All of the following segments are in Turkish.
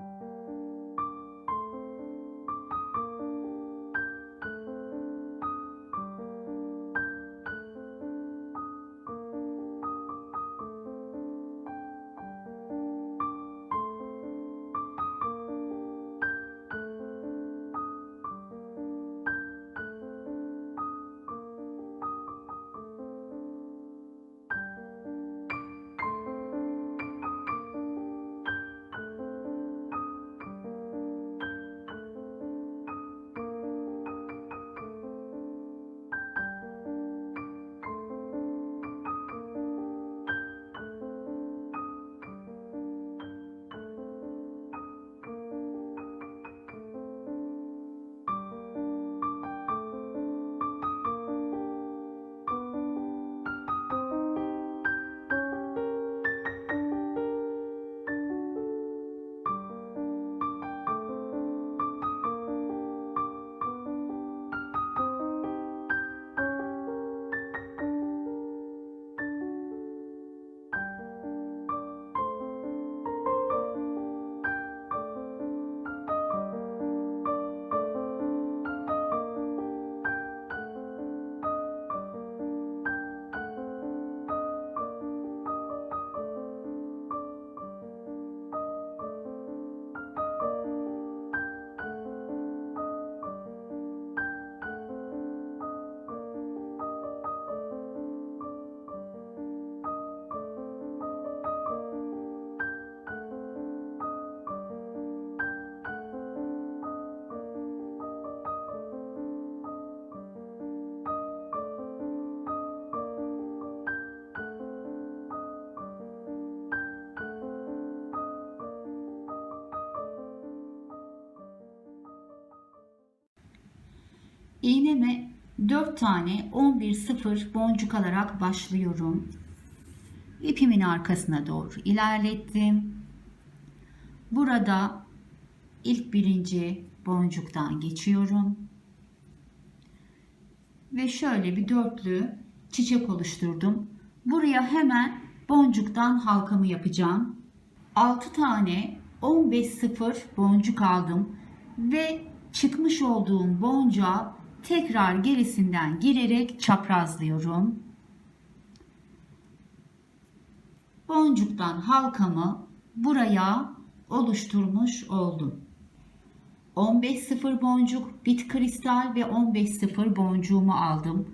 you İğneme 4 tane 11 sıfır boncuk alarak başlıyorum. İpimin arkasına doğru ilerlettim. Burada ilk birinci boncuktan geçiyorum. Ve şöyle bir dörtlü çiçek oluşturdum. Buraya hemen boncuktan halkamı yapacağım. 6 tane 15 sıfır boncuk aldım ve çıkmış olduğum boncuğa tekrar gerisinden girerek çaprazlıyorum. Boncuktan halkamı buraya oluşturmuş oldum. 15 sıfır boncuk, bit kristal ve 15 sıfır boncuğumu aldım.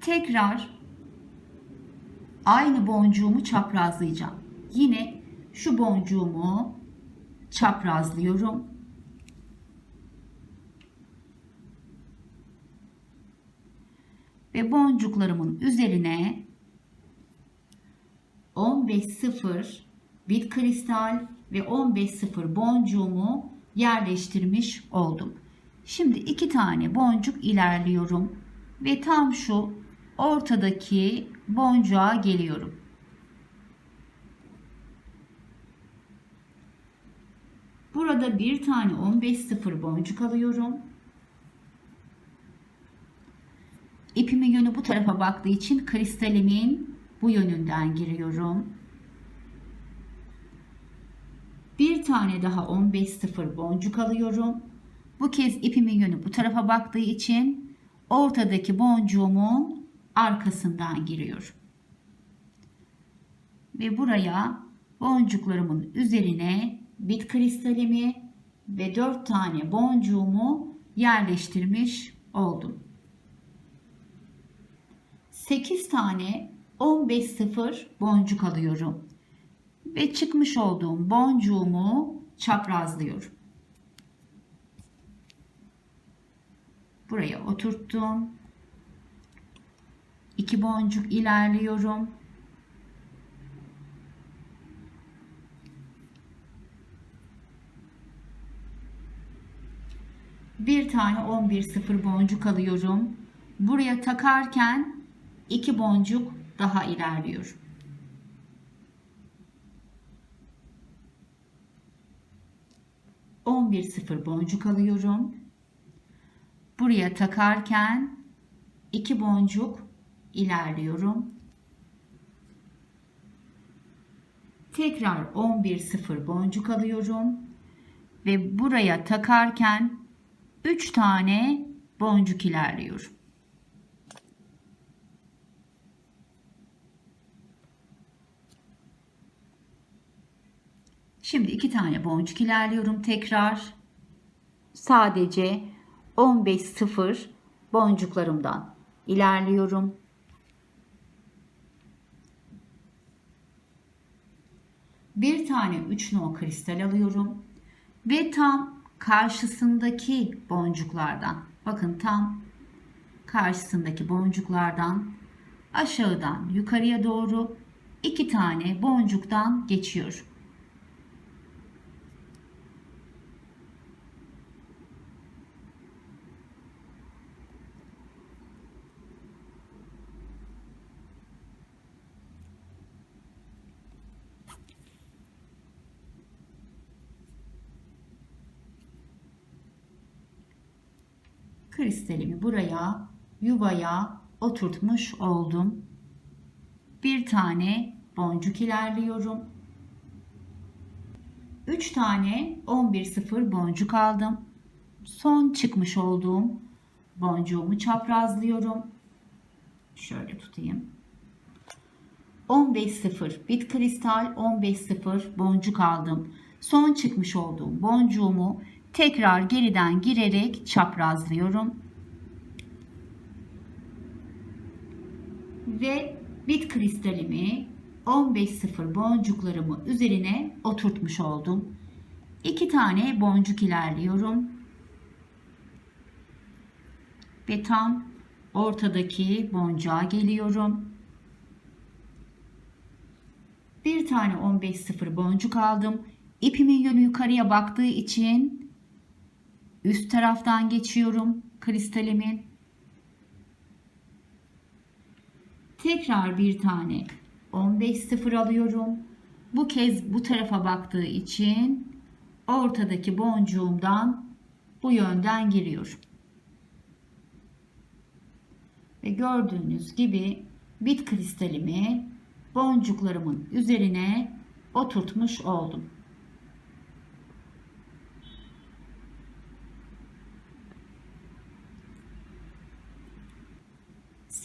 Tekrar aynı boncuğumu çaprazlayacağım. Yine şu boncuğumu çaprazlıyorum. Ve boncuklarımın üzerine 15 sıfır bit kristal ve 15 sıfır boncuğumu yerleştirmiş oldum. Şimdi iki tane boncuk ilerliyorum ve tam şu ortadaki boncuğa geliyorum. Burada bir tane 15 sıfır boncuk alıyorum. İpimin yönü bu tarafa baktığı için kristalimin bu yönünden giriyorum. Bir tane daha 15 sıfır boncuk alıyorum. Bu kez ipimin yönü bu tarafa baktığı için ortadaki boncuğumun arkasından giriyorum. Ve buraya boncuklarımın üzerine bit kristalimi ve 4 tane boncuğumu yerleştirmiş oldum. 8 tane 15 sıfır boncuk alıyorum. Ve çıkmış olduğum boncuğumu çaprazlıyorum. Buraya oturttum. 2 boncuk ilerliyorum. Bir tane 11 sıfır boncuk alıyorum. Buraya takarken 2 boncuk daha ilerliyorum. On bir sıfır boncuk alıyorum. Buraya takarken iki boncuk ilerliyorum. Tekrar 11 sıfır boncuk alıyorum. ve buraya takarken 3 tane boncuk ilerliyorum. Şimdi iki tane boncuk ilerliyorum tekrar. Sadece 15 sıfır boncuklarımdan ilerliyorum. Bir tane 3 no kristal alıyorum ve tam karşısındaki boncuklardan bakın tam karşısındaki boncuklardan aşağıdan yukarıya doğru iki tane boncuktan geçiyorum. Kristalimi buraya yuvaya oturtmuş oldum. Bir tane boncuk ilerliyorum. 3 tane 11 sıfır boncuk aldım. Son çıkmış olduğum boncuğumu çaprazlıyorum. Şöyle tutayım. 15 sıfır bit kristal 15 sıfır boncuk aldım. Son çıkmış olduğum boncuğumu tekrar geriden girerek çaprazlıyorum. Ve bit kristalimi 15.0 boncuklarımı üzerine oturtmuş oldum. İki tane boncuk ilerliyorum. Ve tam ortadaki boncuğa geliyorum. Bir tane 15.0 boncuk aldım. İpimin yönü yukarıya baktığı için üst taraftan geçiyorum kristalimin. Tekrar bir tane 15 sıfır alıyorum. Bu kez bu tarafa baktığı için ortadaki boncuğumdan bu yönden giriyorum. Ve gördüğünüz gibi bit kristalimi boncuklarımın üzerine oturtmuş oldum.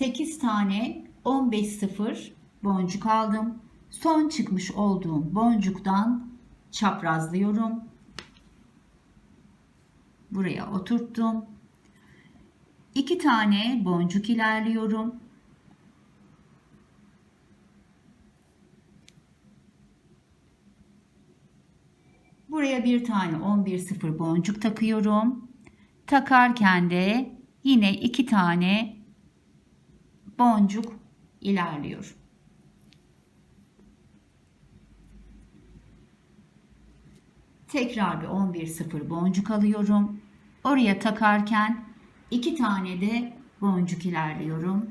8 tane 15 sıfır boncuk aldım. Son çıkmış olduğum boncuktan çaprazlıyorum. Buraya oturttum. 2 tane boncuk ilerliyorum. Buraya bir tane 11 sıfır boncuk takıyorum. Takarken de yine iki tane boncuk ilerliyor. Tekrar bir 11 sıfır boncuk alıyorum. Oraya takarken iki tane de boncuk ilerliyorum.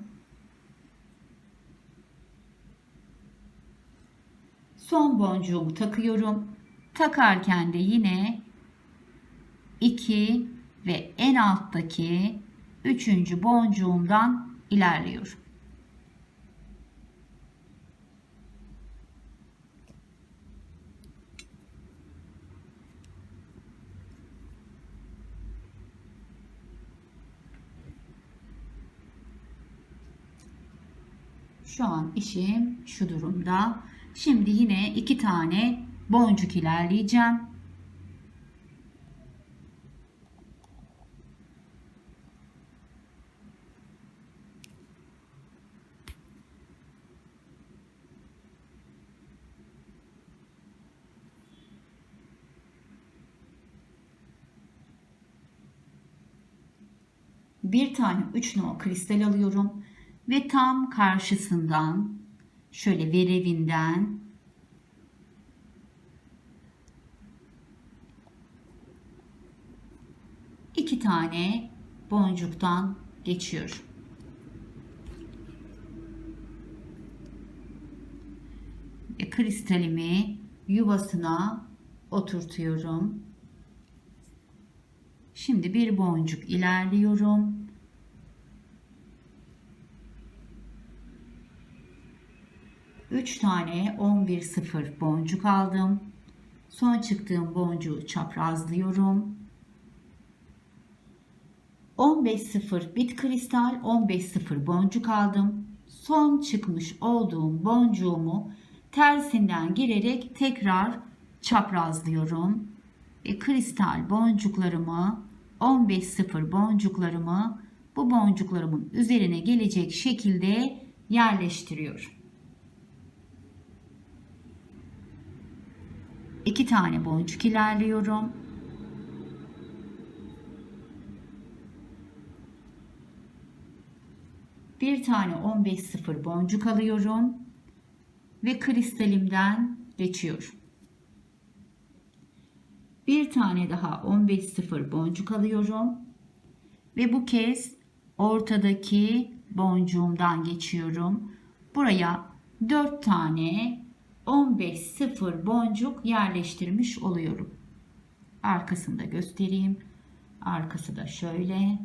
Son boncuğumu takıyorum. Takarken de yine 2 ve en alttaki üçüncü boncuğumdan ilerliyorum. Şu an işim şu durumda. Şimdi yine iki tane boncuk ilerleyeceğim. Bir tane 3 no kristal alıyorum ve tam karşısından şöyle verevinden iki tane boncuktan geçiyorum. Ve kristalimi yuvasına oturtuyorum. Şimdi bir boncuk ilerliyorum. 3 tane 11 sıfır boncuk aldım. Son çıktığım boncuğu çaprazlıyorum. 15.0 bit kristal 15.0 boncuk aldım. Son çıkmış olduğum boncuğumu tersinden girerek tekrar çaprazlıyorum. Ve kristal boncuklarımı 15.0 boncuklarımı bu boncuklarımın üzerine gelecek şekilde yerleştiriyorum. İki tane boncuk ilerliyorum. Bir tane 15.0 boncuk alıyorum ve kristalimden geçiyorum. Bir tane daha 15.0 boncuk alıyorum ve bu kez ortadaki boncuğumdan geçiyorum. Buraya 4 tane 15.0 boncuk yerleştirmiş oluyorum. Arkasını da göstereyim. Arkası da şöyle.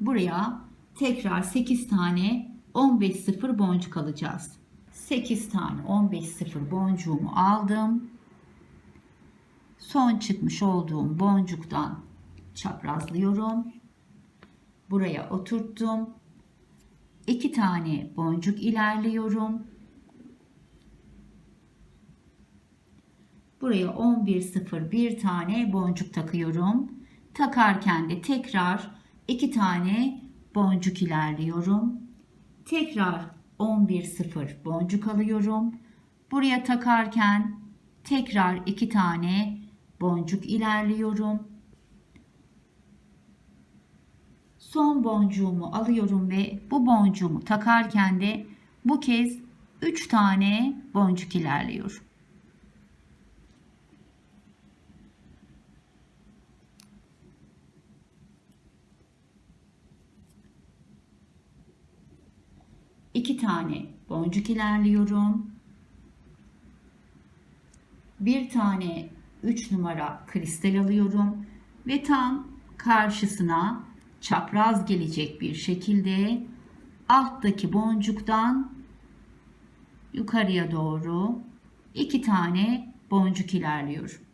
Buraya tekrar 8 tane 15.0 boncuk alacağız. 8 tane 15.0 boncuğumu aldım. Son çıkmış olduğum boncuktan çaprazlıyorum. Buraya oturttum. 2 tane boncuk ilerliyorum. Buraya 11.0 bir tane boncuk takıyorum. Takarken de tekrar 2 tane boncuk ilerliyorum. Tekrar 11.0 boncuk alıyorum. Buraya takarken tekrar 2 tane boncuk ilerliyorum. Son boncuğumu alıyorum ve bu boncuğumu takarken de bu kez 3 tane boncuk ilerliyorum. iki tane boncuk ilerliyorum. Bir tane 3 numara kristal alıyorum ve tam karşısına çapraz gelecek bir şekilde alttaki boncuktan yukarıya doğru iki tane boncuk ilerliyorum.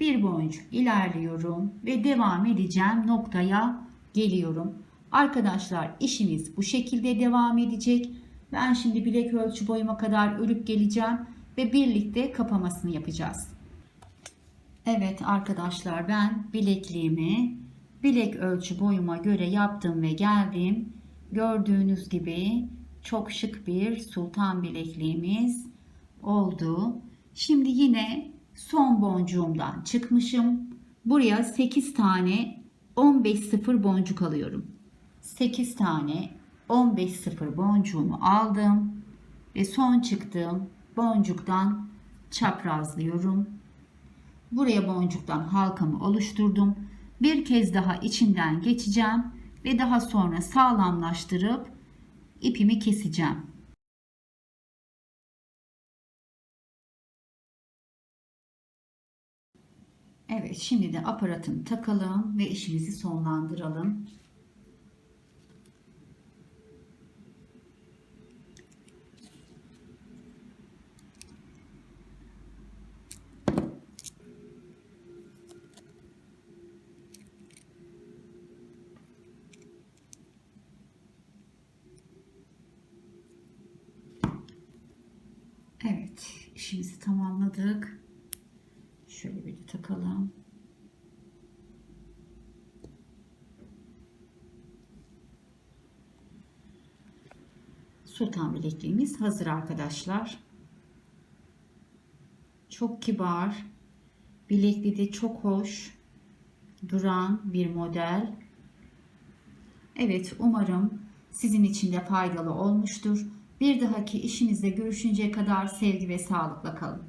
bir boncuk ilerliyorum ve devam edeceğim noktaya geliyorum. Arkadaşlar işimiz bu şekilde devam edecek. Ben şimdi bilek ölçü boyuma kadar örüp geleceğim ve birlikte kapamasını yapacağız. Evet arkadaşlar ben bilekliğimi bilek ölçü boyuma göre yaptım ve geldim. Gördüğünüz gibi çok şık bir sultan bilekliğimiz oldu. Şimdi yine son boncuğumdan çıkmışım. Buraya 8 tane 15 sıfır boncuk alıyorum. 8 tane 15 sıfır boncuğumu aldım ve son çıktığım boncuktan çaprazlıyorum. Buraya boncuktan halkamı oluşturdum. Bir kez daha içinden geçeceğim ve daha sonra sağlamlaştırıp ipimi keseceğim. Evet şimdi de aparatını takalım ve işimizi sonlandıralım. Evet işimizi tamamladık. Şöyle bir de takalım. Sultan bilekliğimiz hazır arkadaşlar. Çok kibar, bilekli de çok hoş duran bir model. Evet umarım sizin için de faydalı olmuştur. Bir dahaki işinizde görüşünceye kadar sevgi ve sağlıkla kalın.